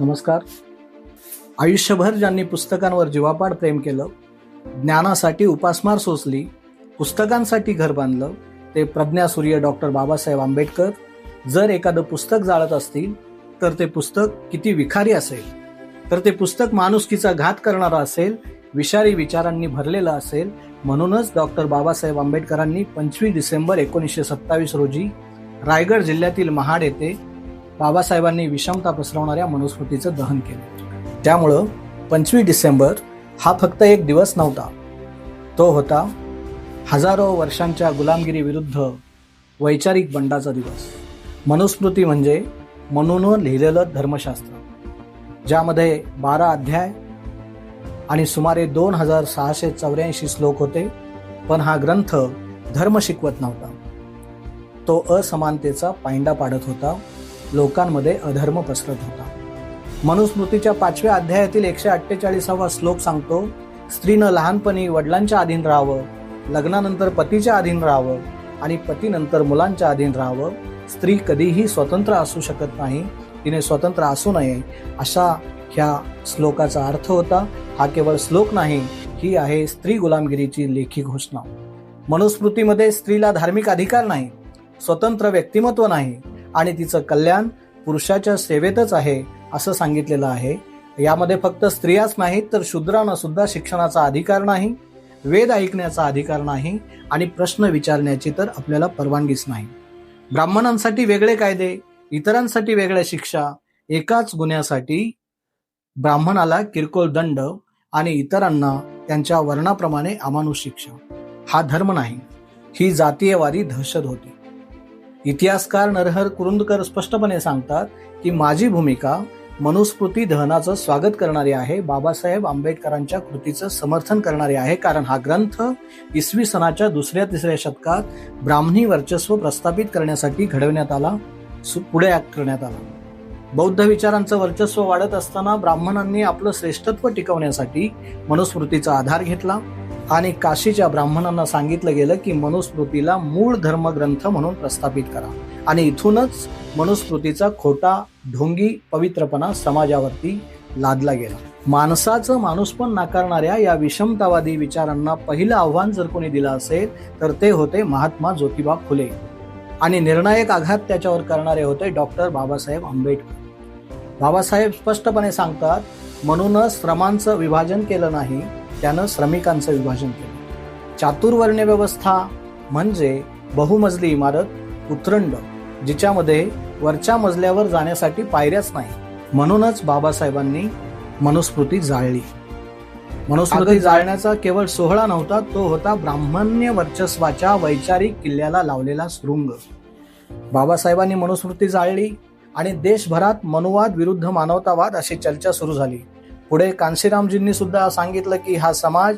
नमस्कार. आयुष्यभर ज्यांनी पुस्तकांवर जीवापाड प्रेम केलं ज्ञानासाठी उपासमार सोसली पुस्तकांसाठी घर बांधलं ते प्रज्ञा सूर्य डॉक्टर बाबासाहेब आंबेडकर जर एखादं पुस्तक जाळत असतील तर ते पुस्तक किती विखारी असेल. तर ते पुस्तक माणुसकीचा घात करणारं असेल विषारी विचारांनी भरलेलं असेल म्हणूनच डॉक्टर बाबासाहेब आंबेडकरांनी पंचवीस डिसेंबर एकोणीसशे सत्तावीस रोजी रायगड जिल्ह्यातील महाड येथे बाबासाहेबांनी विषमता पसरवणाऱ्या मनुस्मृतीचं दहन केलं. त्यामुळं पंचवीस डिसेंबर हा फक्त एक दिवस नव्हता. तो होता हजारो वर्षांच्या गुलामगिरीविरुद्ध वैचारिक बंडाचा दिवस. मनुस्मृती म्हणजे मनून लिहिलेलं धर्मशास्त्र ज्यामध्ये बारा अध्याय आणि सुमारे दोन हजार सहाशे चौऱ्याऐंशी श्लोक होते पण हा ग्रंथ धर्म शिकवत नव्हता. तो असमानतेचा पायंडा पाडत होता. लोकांमध्ये अधर्म पसरत होता. मनुस्मृतीच्या पाचव्या अध्यायातील एकशे अठ्ठेचाळीसावा श्लोक सांगतो स्त्रीनं लहानपणी वडिलांच्या अधीन राहावं लग्नानंतर पतीच्या अधीन राहावं आणि पतीनंतर मुलांच्या अधीन राहावं. स्त्री कधीही स्वतंत्र असू शकत नाही तिने स्वतंत्र असू नये. अशा ह्या श्लोकाचा अर्थ होता हा केवळ श्लोक नाही ही आहे स्त्री गुलामगिरीची लेखी घोषणा. मनुस्मृतीमध्ये स्त्रीला धार्मिक अधिकार नाही स्वतंत्र व्यक्तिमत्व नाही आणि तिचं कल्याण पुरुषाच्या सेवेतच आहे असं सांगितलेलं आहे. यामध्ये फक्त स्त्रियाच नाहीत तर शूद्रांना सुद्धा शिक्षणाचा अधिकार नाही वेद ऐकण्याचा अधिकार नाही आणि प्रश्न विचारण्याची तर आपल्याला परवानगीच नाही. ब्राह्मणांसाठी वेगळे कायदे इतरांसाठी वेगळ्या शिक्षा एकाच गुन्ह्यासाठी ब्राह्मणाला किरकोळ दंड आणि इतरांना त्यांच्या वर्णाप्रमाणे अमानुष शिक्षा. हा धर्म नाही. ही जातीयवादी दहशत होती. इतिहासकार नरहर कुरुंदकर स्पष्टपणे सांगतात की माझी भूमिका मनुस्मृती दहनाचं स्वागत करणारी आहे बाबासाहेब आंबेडकरांच्या कृतीचं समर्थन करणारी आहे कारण हा ग्रंथ इसवी सणाच्या दुसऱ्या तिसऱ्या शतकात ब्राह्मणी वर्चस्व प्रस्थापित करण्यासाठी घडवण्यात आला सु- पुढे करण्यात आला. बौद्ध विचारांचं वर्चस्व वाढत असताना ब्राह्मणांनी आपलं श्रेष्ठत्व टिकवण्यासाठी मनुस्मृतीचा आधार घेतला. आणि काशीच्या ब्राह्मणांना सांगितलं गेलं की मनुस्मृतीला मूळ धर्मग्रंथ म्हणून प्रस्थापित करा. आणि इथूनच मनुस्मृतीचा खोटा ढोंगी पवित्रपणा समाजावरती लादला गेला. माणसाचं माणूसपण नाकारणाऱ्या या विषमतावादी विचारांना पहिलं आव्हान जर कोणी दिलं असेल तर ते होते महात्मा ज्योतिबा फुले. आणि निर्णायक आघात त्याच्यावर करणारे होते डॉक्टर बाबासाहेब आंबेडकर. बाबासाहेब स्पष्टपणे सांगतात म्हणूनच श्रमांचं विभाजन केलं नाही त्यानं श्रमिकांचं विभाजन केलं. चातुर्वर्ण्य व्यवस्था म्हणजे बहुमजली इमारत उतरंड जिच्यामध्ये वरच्या मजल्यावर जाण्यासाठी पायऱ्याच नाही. म्हणूनच बाबासाहेबांनी मनुस्मृती जाळली. मनुस्मृती जाळण्याचा केवळ सोहळा नव्हता तो होता ब्राह्मण्य वर्चस्वाच्या वैचारिक किल्ल्याला लावलेला सुरुंग बाबासाहेबांनी मनुस्मृती जाळली आणि देशभरात मनुवाद विरुद्ध मानवतावाद अशी चर्चा सुरू झाली. पुढे कांशीरामजींनी सुद्धा सांगितलं की हा समाज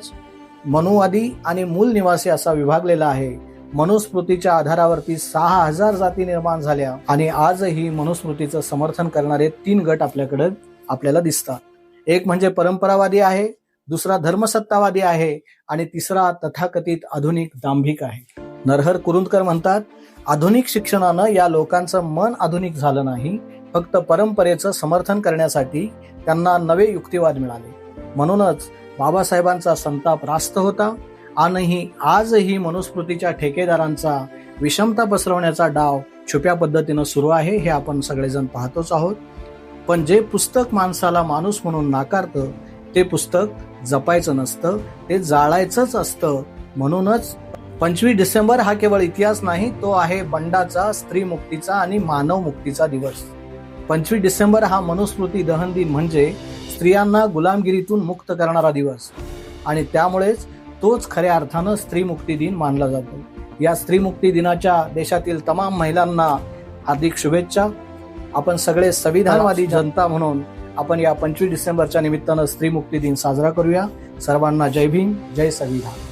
मनुवादी आणि मूल निवासी असा विभागलेला आहे. मनुस्मृतीच्या आधारावरती सहा हजार जाती निर्माण झाल्या आणि आजही मनुस्मृतीचं समर्थन करणारे तीन गट आपल्याकडे आपल्याला दिसतात. एक म्हणजे परंपरावादी आहे दुसरा धर्मसत्तावादी आहे आणि तिसरा तथाकथित आधुनिक दांभिक आहे. नरहर कुरुंदकर म्हणतात आधुनिक शिक्षणानं या लोकांचं मन आधुनिक झालं नाही फक्त परंपरेचं समर्थन करण्यासाठी त्यांना नवे युक्तिवाद मिळाले. म्हणूनच बाबासाहेबांचा संताप रास्त होता आणि आजही मनुस्मृतीच्या ठेकेदारांचा विषमता पसरवण्याचा डाव छुप्या पद्धतीनं सुरू आहे हे आपण सगळेजण पाहतोच आहोत. पण जे पुस्तक माणसाला माणूस म्हणून नाकारतं ते पुस्तक जपायचं नसतं ते जाळायचंच असतं. म्हणूनच पंचवीस डिसेंबर हा केवळ इतिहास नाही तो आहे बंडाचा स्त्री मुक्तीचा आणि मानव मुक्तीचा दिवस. पंचवीस डिसेंबर हा मनुस्मृती दहन दिन म्हणजे स्त्रियांना गुलामगिरीतून मुक्त करणारा दिवस. आणि त्यामुळेच तोच खऱ्या अर्थानं स्त्री मुक्ती दिन मानला जातो. या स्त्री मुक्ती दिनाच्या देशातील तमाम महिलांना हार्दिक शुभेच्छा. आपण सगळे संविधानवादी जनता म्हणून आपण या पंचवीस डिसेंबरच्या निमित्तानं स्त्री मुक्ती दिन साजरा करूया. सर्वांना जय भीम जय संविधान.